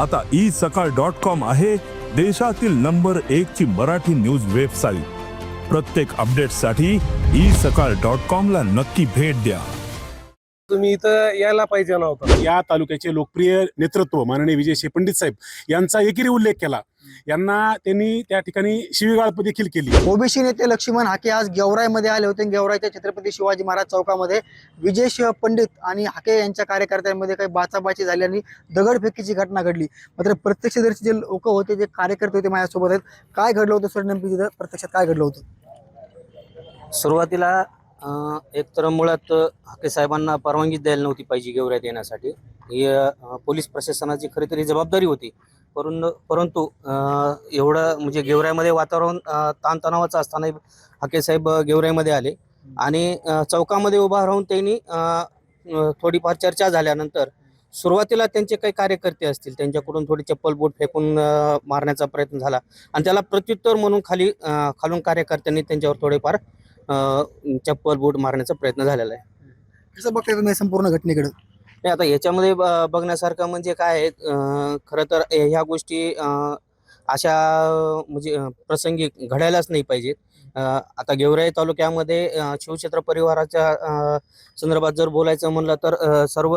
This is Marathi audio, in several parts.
आता ई सकाळ डॉट कॉम आहे देशातील नंबर एक ची मराठी न्यूज वेबसाईट. प्रत्येक अपडेटसाठी ई सकाळ डॉट कॉम ला नक्की भेट द्या. तुम्ही इथं यायला पाहिजे नव्हतं. या तालुक्याचे लोकप्रिय नेतृत्व माननीय विजय पंडित साहेब यांचा एकेरी उल्लेख केला यांना त्यांनी त्या ठिकाणी शिवीगाळ देखील केली. ओबीसी नेते लक्ष्मण हाके आज गेवराईमध्ये आले होते. गेवराईच्या छत्रपती शिवाजी महाराज चौकामध्ये विजय शिव पंडित आणि हाके यांच्या कार्यकर्त्यांमध्ये काही बाचाबाची झाली आणि दगडफेकीची घटना घडली. मात्र प्रत्यक्षदर्शी जे लोक होते जे कार्यकर्ते होते माझ्यासोबत आहेत काय घडलं होतं सर नेमकी तिथं? प्रत्यक्षात काय घडलं होतं? सुरुवातीला अं, एक तर मुळात हाके साहेबांना परवानगी द्यायला नव्हती पाहिजे गेवऱ्यात येण्यासाठी. ही पोलीस प्रशासनाची खरी तरी जबाबदारी होती. परंतु परंतु एवढं म्हणजे गेवराईमध्ये वातावरण ताणतणावाचं असताना हाके साहेब गेवराईमध्ये आले. आणि चौकामध्ये उभा राहून त्यांनी थोडीफार चर्चा झाल्यानंतर सुरुवातीला त्यांचे काही कार्यकर्ते असतील त्यांच्याकडून थोडी चप्पल बूट फेकून मारण्याचा प्रयत्न झाला. आणि त्याला प्रत्युत्तर म्हणून खाली खालून कार्यकर्त्यांनी त्यांच्यावर थोडेफार चप्पल बूट मारण्याचा प्रयत्न झालेला आहे. कसं बघता तुम्ही संपूर्ण घटनेकडं? नाही आता याच्यामध्ये बघण्यासारखं म्हणजे काय आहे खरं तर ह्या गोष्टी अशा म्हणजे प्रसंगी घडायलाच नाही पाहिजेत. आता गेवराई तालुक्यामध्ये शिवक्षेत्र परिवाराच्या संदर्भात जर बोलायचं म्हणलं तर सर्व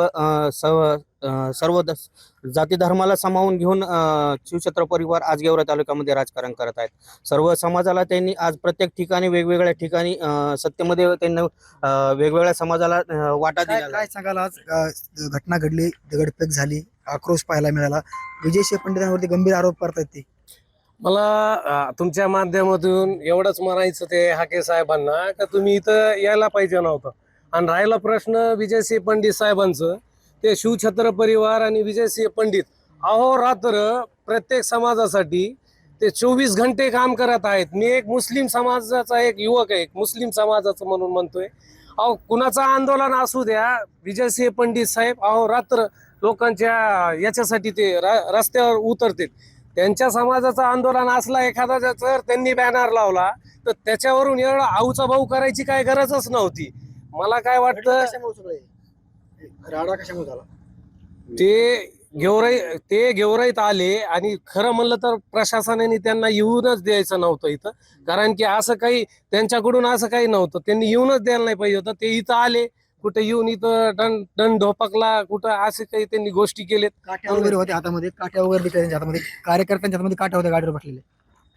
सर्व सर्व जाती धर्माला सामावून घेऊन शिवक्षेत्र परिवार आज गेवराई तालुक्यामध्ये राजकारण करत आहेत. सर्व समाजाला त्यांनी आज प्रत्येक ठिकाणी वेगवेगळ्या ठिकाणी सत्तेमध्ये त्यांनी वेगवेगळ्या समाजाला वाटा दिला काय सांगाल आज घटना घडली दगडफेक झाली आक्रोश पाहायला मिळाला. विजय पंडितांवरती गंभीर आरोप करतायत ते. मला तुमच्या माध्यमातून एवढंच म्हणायचं ते हाके साहेबांना का तुम्ही इथं यायला पाहिजे नव्हतं. आणि राहिला प्रश्न विजयसिंह पंडित साहेबांचं ते शिवछत्र परिवार आणि विजयसिंह पंडित. अहोरात्र प्रत्येक समाजासाठी ते चोवीस घंटे काम करत आहेत. मी एक मुस्लिम समाजाचा एक युवक आहे एक मुस्लिम समाजाचं म्हणून म्हणतोय. अहो कुणाचं आंदोलन असू द्या विजयसिंह पंडित साहेब अहो रात्र लोकांच्या याच्यासाठी ते र- रस्त्यावर उतरते त्यांच्या समाजाचं आंदोलन असला एखादा जर त्यांनी बॅनर लावला तर त्याच्यावरून एवढा आऊचा भाऊ करायची काय गरजच नव्हती. मला काय वाटतं राडा कशामुळे झाला? ते गेवराई ते गेवराईत आले आणि खरं म्हणलं तर प्रशासनाने त्यांना येऊनच द्यायचं नव्हतं इथं. कारण की असं काही त्यांच्याकडून असं काही नव्हतं. त्यांनी येऊनच द्यायला नाही पाहिजे होतं. ते इथं आले. कुठे येऊन इथं दंड दंड ढोपकला कुठं असे काही त्यांनी गोष्टी केलेत. काठ्या वगैरे होत्या हातामध्ये काठ्या वगैरे त्यांच्या हातामध्ये. कार्यकर्त्यांच्या हातामध्ये काठ्या होत्या गाडीवर बसलेले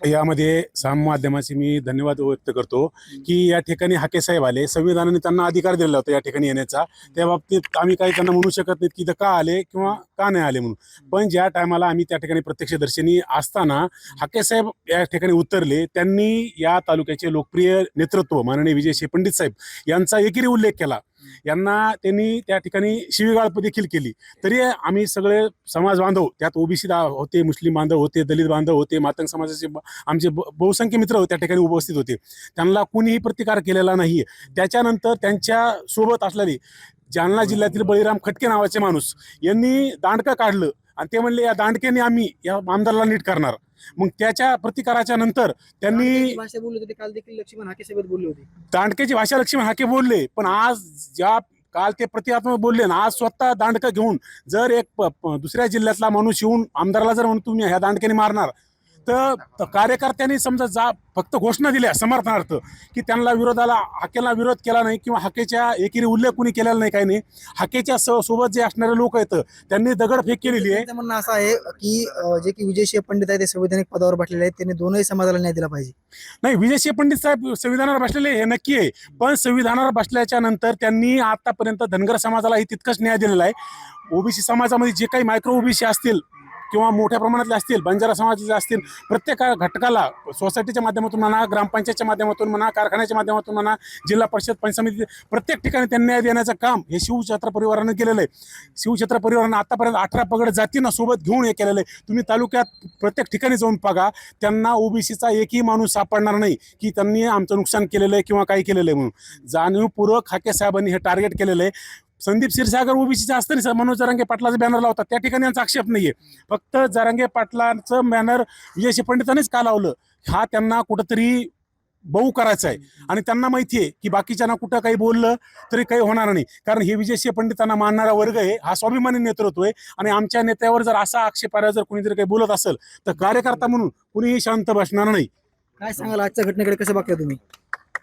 यामध्ये साम माध्यमाचे मी धन्यवाद व्यक्त करतो की या ठिकाणी हाके साहेब आले. संविधानाने त्यांना अधिकार दिलेला होता या ठिकाणी येण्याचा. त्या बाबतीत आम्ही काही त्यांना म्हणू शकत नाहीत की इथं का आले किंवा का नाही आले म्हणून. पण ज्या टायमाला आम्ही त्या ठिकाणी प्रत्यक्षदर्शनी असताना हाके साहेब या ठिकाणी उतरले. त्यांनी या तालुक्याचे लोकप्रिय नेतृत्व माननीय विजय पंडित साहेब यांचा एकेरी उल्लेख केला. यांना त्यांनी त्या ठिकाणी शिवीगाळ देखील केली. तरी आम्ही सगळे समाज बांधव त्यात ओबीसी होते मुस्लिम बांधव होते दलित बांधव होते मातंग समाजाचे आमचे बहुसंख्य मित्र त्या ठिकाणी उपस्थित होते. त्यांना कुणीही प्रतिकार केलेला नाही त्याच्यानंतर त्यांच्यासोबत असलेले जालना जिल्ह्यातील बळीराम खटके नावाचे माणूस यांनी दांडकं काढलं. आणि ते म्हणले या दांडकेने आम्ही या आमदाराला नीट करणार. मग त्याच्या प्रतिकाराच्या नंतर त्यांनी भाषा बोलले होते काल देखील लक्ष्मण हाके साहेब बोलले होते. दांडकेची भाषा लक्ष्मण हाके बोलले पण आज ज्या काल ते प्रतिकात्मक बोलले ना आज स्वतः दांडकं घेऊन जर एक दुसऱ्या जिल्ह्यातला माणूस येऊन आमदाराला जर म्हणून तुम्ही ह्या दांडक्याने मारणार. तर कार्यकर्त्यांनी समजा जा फक्त घोषणा दिल्या समर्थनार्थ की त्यांना विरोधाला हाकेला विरोध केला नाही किंवा हाकेच्या एकेरी उल्लेख कुणी केलेला नाही काही नाही हाकेच्या स- सोबत जे असणारे लोक आहेत त्यांनी दगडफेक केलेली आहे. त्यांचं म्हणणं असं आहे की अं, जे की विजय शिव पंडित आहे ते संविधानिक पदावर बसलेले आहेत त्यांनी दोनही समाजाला न्याय दिला पाहिजे. नाही विजयसिंह पंडित साहेब संविधानावर बसलेले हे नक्की आहे पण संविधानावर बसल्याच्या नंतर त्यांनी आतापर्यंत धनगर समाजालाही तितकंच न्याय दिलेला आहे. ओबीसी समाजामध्ये जे काही मायक्रो ओबीसी असतील किंवा मोठ्या प्रमाणातले असतील बंजारा समाजाचे असतील प्रत्येक घटकाला सोसायटीच्या माध्यमातून म्हणा ग्रामपंचायतच्या माध्यमातून म्हणा कारखान्याच्या माध्यमातून म्हणा जिल्हा परिषद पंचायत समिती प्रत्येक ठिकाणी त्यांनी न्याय देण्याचं काम हे शिवछत्र परिवारानं केलेलं आहे. शिवछत्र परिवारानं आतापर्यंत अठरा पगड जातींना सोबत घेऊन हे केलेलं आहे. तुम्ही तालुक्यात प्रत्येक ठिकाणी जाऊन बघा त्यांना ओबीसीचा एकही माणूस सापडणार नाही की त्यांनी आमचं नुकसान केलेलं आहे किंवा काही केलेलं आहे म्हणून. जाणीवपूर्वक हाके साहेबांनी हे टार्गेट केलेलं आहे. संदीप क्षीरसागर ओबीसीचे असतं नाही मनोज जरांगे पाटलाचं बॅनर लावतात. त्या ठिकाणी यांचा आक्षेप नाहीये. फक्त जरांगे पाटलांचं बॅनर विजयशी पंडितांनीच का लावलं? हा त्यांना कुठंतरी बहु करायचं आहे. आणि त्यांना माहिती आहे की बाकीच्यांना कुठं काही बोललं तरी काही होणार नाही. कारण हे विजयसिंह पंडितांना मानणारा वर्ग आहे. हा स्वाभिमानी नेतृत्व आहे. आणि आमच्या नेत्यावर जर असा आक्षेपार्ह जर कोणीतरी काही बोलत असेल तर कार्यकर्ता म्हणून कुणीही शांत बसणार नाही. काय सांगाल? आजच्या घटनेकडे कसं बघताय तुम्ही?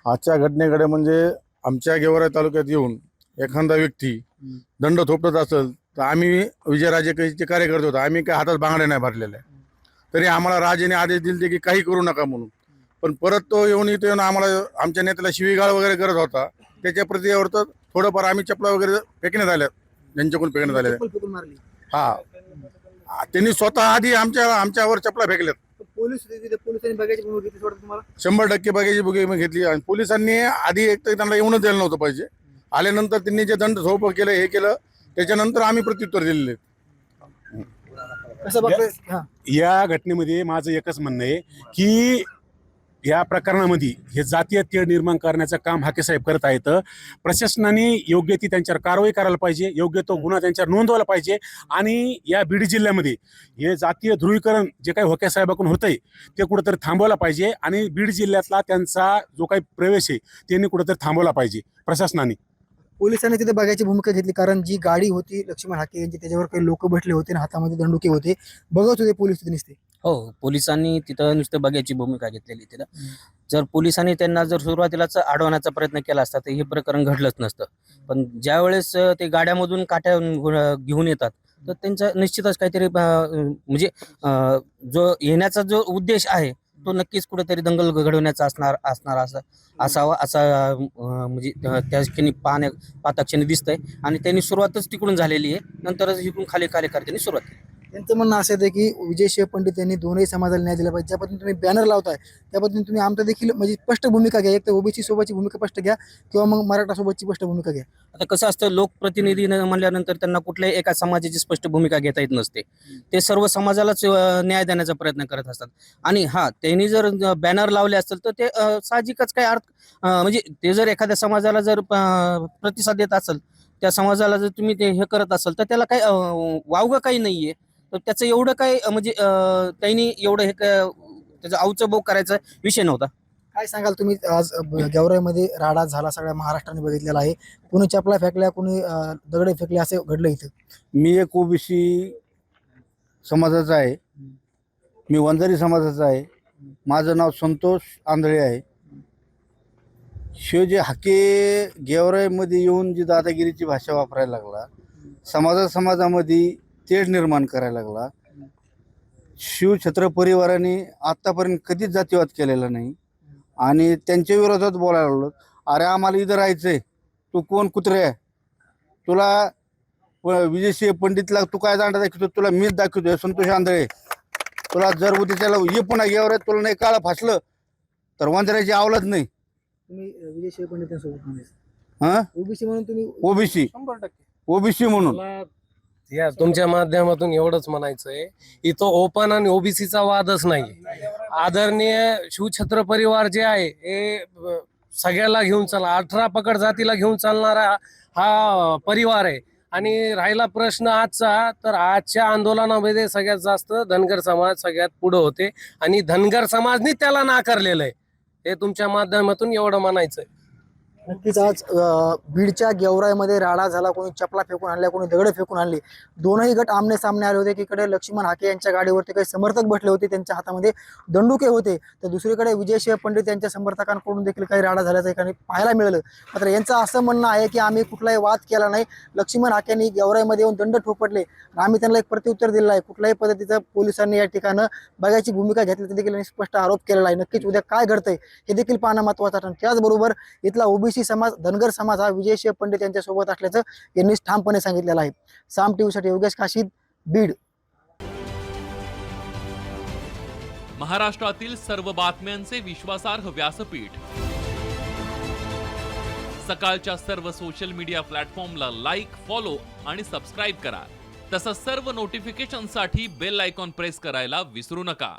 आजच्या घटनेकडे म्हणजे आमच्या गेवरा तालुक्यात येऊन एखादा व्यक्ती दंड थोपटत असेल तर आम्ही विजयराजे कार्यकर्ते होतो. आम्ही काही हातात बांगड्या नाही भरलेल्या. तरी आम्हाला राजेने आदेश दिले की काही करू नका म्हणून. पण परत तो येऊन इथे येऊन आम्हाला आमच्या नेत्याला शिवीगाळ वगैरे करत होता. त्याच्या प्रति तर थोडंफार आम्ही चपला वगैरे फेकण्यात आल्या. ज्यांच्याकडून फेकण्यात आल्या. हा. त्यांनी स्वतः आधी आमच्या आमच्यावर चपला फेकल्यात. शंभर टक्के बघायची मी घेतली. आणि पोलिसांनी आधी एक तर त्यांना येऊनच द्यायला नव्हतं पाहिजे. आल्यानंतर त्यांनी जे दंड झोप केलं हे केलं त्याच्यानंतर आम्ही प्रत्युत्तर दिलेले कसं बघताय? हा. या घटनेमध्ये माझं एकच म्हणणं आहे की या प्रकरणामध्ये हे जातीय तेढ निर्माण करण्याचं काम हाके साहेब करत आहेत. प्रशासनाने योग्य ती त्यांच्यावर कारवाई करायला पाहिजे योग्य तो गुन्हा त्यांच्यावर नोंदवायला पाहिजे आणि या बीड जिल्ह्यामध्ये हे जातीय ध्रुवीकरण जे काही होक्या साहेबाकडून होतंय ते कुठंतरी थांबवलं पाहिजे आणि बीड जिल्ह्यातला त्यांचा जो काही प्रवेश आहे त्यांनी कुठंतरी थांबवला पाहिजे प्रशासनाने. पोलिसांनी तिथे बघायची भूमिका घेतली कारण जी गाडी होती लक्ष्मण हाके यांची त्याच्यावर काही लोक बसले होते आणि हातामध्ये दंडुके होते बघत होते पोलीस तिथे नुसते. हो पोलिसांनी तिथं नुसतं बघायची भूमिका घेतलेली तिथं. जर पोलिसांनी त्यांना जर सुरुवातीलाच अडवण्याचा प्रयत्न केला असता तर हे प्रकरण घडलंच नसतं. पण ज्या वेळेस ते गाड्यामधून काट्या घेऊन येतात तर त्यांचा निश्चितच काहीतरी म्हणजे जो येण्याचा जो उद्देश आहे तो नक्कीच कुठेतरी दंगल घडवण्याचा असणार असणार असा असावा असा म्हणजे त्या ठिकाणी पाहण्या पाहता क्षणी दिसतंय. आणि त्यांनी सुरुवातच तिकडून झालेली आहे. नंतरच इकडून खाली कार्यकर्त्यांनी सुरुवात केली. त्यांचं म्हणणं असं आहे की विजय पंडित यांनी दोनही समाजाला न्याय दिला पाहिजे. ज्या पद्धतीने तुम्ही बॅनर लावताय त्या पद्धतीने तुम्ही आमचं देखील म्हणजे स्पष्ट भूमिका घ्या. एक तर ओबीसी सोबतची भूमिका स्पष्ट घ्या किंवा मग मराठा सोबतची स्पष्ट भूमिका घ्या. आता कसं असतं लोकप्रतिनिधी न- म्हणल्यानंतर त्यांना कुठल्याही एका समाजाची स्पष्ट भूमिका घेता येत नसते. ते सर्व समाजालाच न्याय देण्याचा प्रयत्न करत असतात. आणि हा त्यांनी जर बॅनर लावले असतील तर ते साहजिकच काय अर्थ म्हणजे ते जर एखाद्या समाजाला जर प्रतिसाद देत असेल त्या समाजाला जर तुम्ही ते हे करत असाल तर त्याला काही अं, वावगं काही नाहीये. तर त्याचं एवढं काय म्हणजे अं, त्यांनी एवढं हे काय त्याचं अवचं बोग करायचा विषय नव्हता. काय सांगाल तुम्ही? आज गेवराईमध्ये राडा झाला सगळ्या महाराष्ट्राने बघितलेला आहे. कोणी चपला फेकल्या कोणी अं, दगडे फेकले असे घडलं इथं? मी एक ओबीसी समाजाचा आहे. मी वंजारी समाजाचा आहे. माझं नाव संतोष आंधळे आहे. शिव जे हाके गेवराईमध्ये येऊन जी दादागिरीची भाषा वापरायला लागला समाजा समाजामध्ये तेढ निर्माण करायला लागला. शिव छत्र परिवाराने आत्तापर्यंत कधीच जातीवाद केलेला नाही. आणि त्यांच्या विरोधात बोलायला लागलो. अरे आम्हाला इथं राहायचंय. तू कोण कुत्रे? आहे तुला विजयसिंह पंडितला तू काय दांडा दाखवतो? तुला मीच दाखवतोय संतोष आंधळे. तुला जर उद्या त्याला ये पुन्हा गेवर तुला नाही काळ फासलं. तर वंजराची आवलत नाही. तुम्ही विजयशिव पंडितांसोबत म्हणायचं हा? ओबीसी म्हणून तुम्ही ओबीसी. शंभर टक्के. ओबीसी म्हणून. या तुमच्या माध्यमातून एवढंच म्हणायचंय. इथं ओपन आणि ओबीसीचा वादच नाही. आदरणीय शिवछत्र परिवार जे आहे हे सगळ्याला घेऊन चालला अठरा पकड जातीला घेऊन चालणारा हा परिवार आहे. आणि राहिला प्रश्न आजचा तर आजच्या आंदोलनामध्ये सगळ्यात जास्त धनगर समाज सगळ्यात पुढे होते. आणि धनगर समाजनी त्याला नाकारलेलं आहे. हे तुमच्या माध्यमातून एवढं म्हणायचंय. नक्कीच आज बीडच्या गेवराईमध्ये राडा झाला कोणी चपला फेकून आणल्या कोणी दगड फेकून आणली. दोनही गट आमने सामने आले होते की इकडे लक्ष्मण हाके यांच्या गाडीवरती काही समर्थक बसले होते त्यांच्या हातामध्ये दंडुके होते. तर दुसरीकडे विजयशिव पंडित यांच्या समर्थकांकडून देखील काही राडा झाल्याचं एकाने पाहायला मिळालं. मात्र यांचं असं म्हणणं आहे की आम्ही कुठलाही वाद केला नाही. लक्ष्मण हाकेंनी गेवराईमध्ये येऊन दंड ठोपटले आम्ही त्यांना एक प्रत्युत्तर दिलं आहे. कुठल्याही पद्धतीचं पोलिसांनी या ठिकाणं बघायची भूमिका घेतली तर देखील स्पष्ट आरोप केलेला आहे. नक्कीच उद्या काय घडतंय हे देखील पाहणं महत्वाचं त्याचबरोबर इथला ओबीसी समाज धनगर समाज हा विजयशिव पंडित यांच्यासोबत असल्याचं यांनी ठामपणे सांगितलेलं आहे. साम टीव्हीसाठी योगेश काशीद बीड. महाराष्ट्रातील सर्व बातम्यांचे विश्वासार्ह व्यासपीठ. सकाळच्या सर्व सोशल मीडिया प्लॅटफॉर्मला लाईक फॉलो आणि सबस्क्राईब करा. तसंच सर्व नोटिफिकेशनसाठी बेल आयकॉन प्रेस करायला विसरू नका.